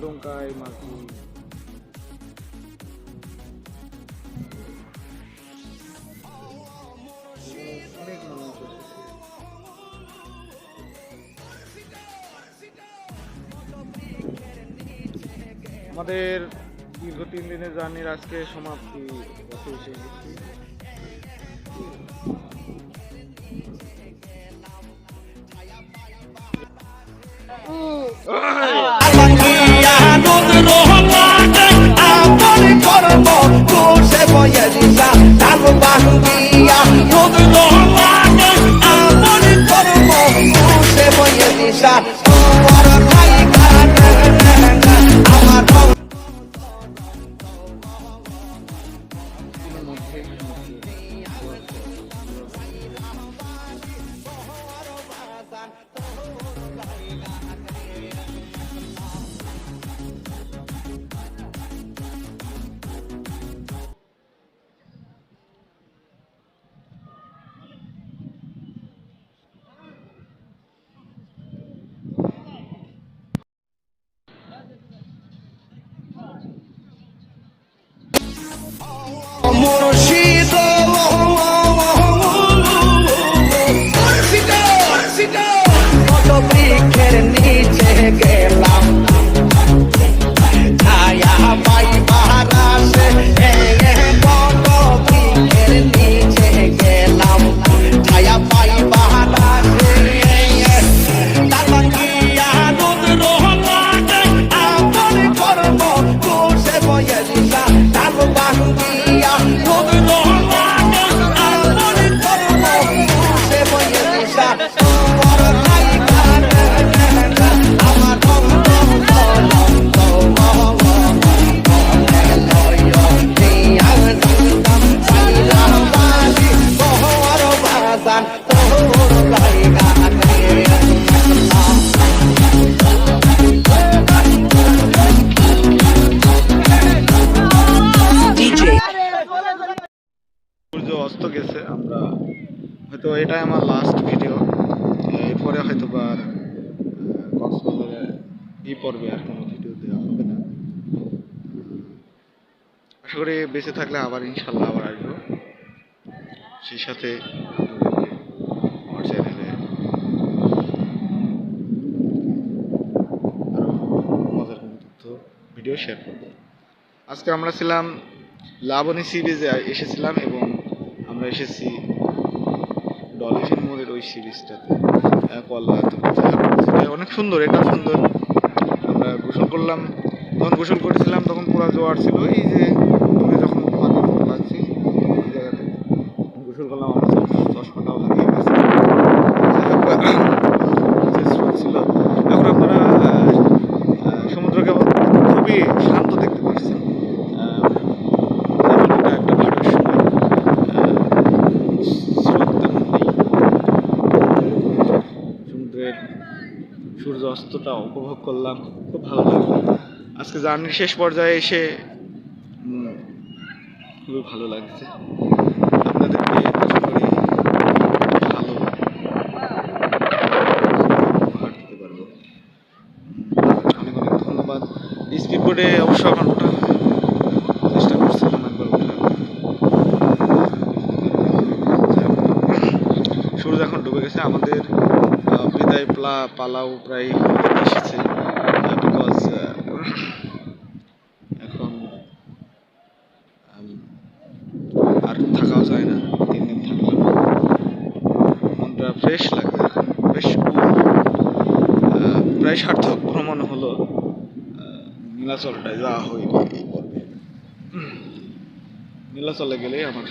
ডোঙ্কায় মানুষ আমাদের দীর্ঘ তিন দিনের জার্নির আজকে সমাপ্তি। এসে গেছি Amangia shot. Oh, what a party, God. I'm a again. এটাই আমার লাস্ট ভিডিও এরপরে হয়তো বা কক্সবাজারে এই পর্বে আর কোনো ভিডিও দেওয়া হবে না। আশা করি বেঁচে থাকলে আবার ইনশাল্লাহ আবার আসব। সেই সাথে মজার ভিডিও শেয়ার করব। আজকে আমরা ছিলাম লাবণী সি এসেছিলাম এবং আমরা এসেছি ডলফিন মোড়ের ওই সিরিজটাতে অনেক সুন্দর, এটা সুন্দর। আমরা গোসল করলাম, যখন গোসল করেছিলাম, তখন পুরা জোয়ার ছিল। এই যে সূর্য অস্তটা উপভোগ করলাম, খুব ভালো লাগল। আজকে জার্নির শেষ পর্যায়ে এসে খুবই ভালো লাগছে। আপনাদেরকে ভালো উপহার দিতে পারব। অনেক অনেক ধন্যবাদ। স্পিড বোর্ডে অবশ্য আমার চেষ্টা করছিলাম একবার ওঠার। সূর্য এখন ডুবে গেছে, আমাদের বিদায় প্লা, পালাও প্রায় এসেছে। বিকজ এখন আর থাকাও যায় না, তিন দিন থাকলাম মনটা ফ্রেশ লাগে, বেশ প্রায় সার্থক ভ্রমণ হলো নীলাচলটায় যাওয়া হয়নি এই নীলাচলে গেলেই আমার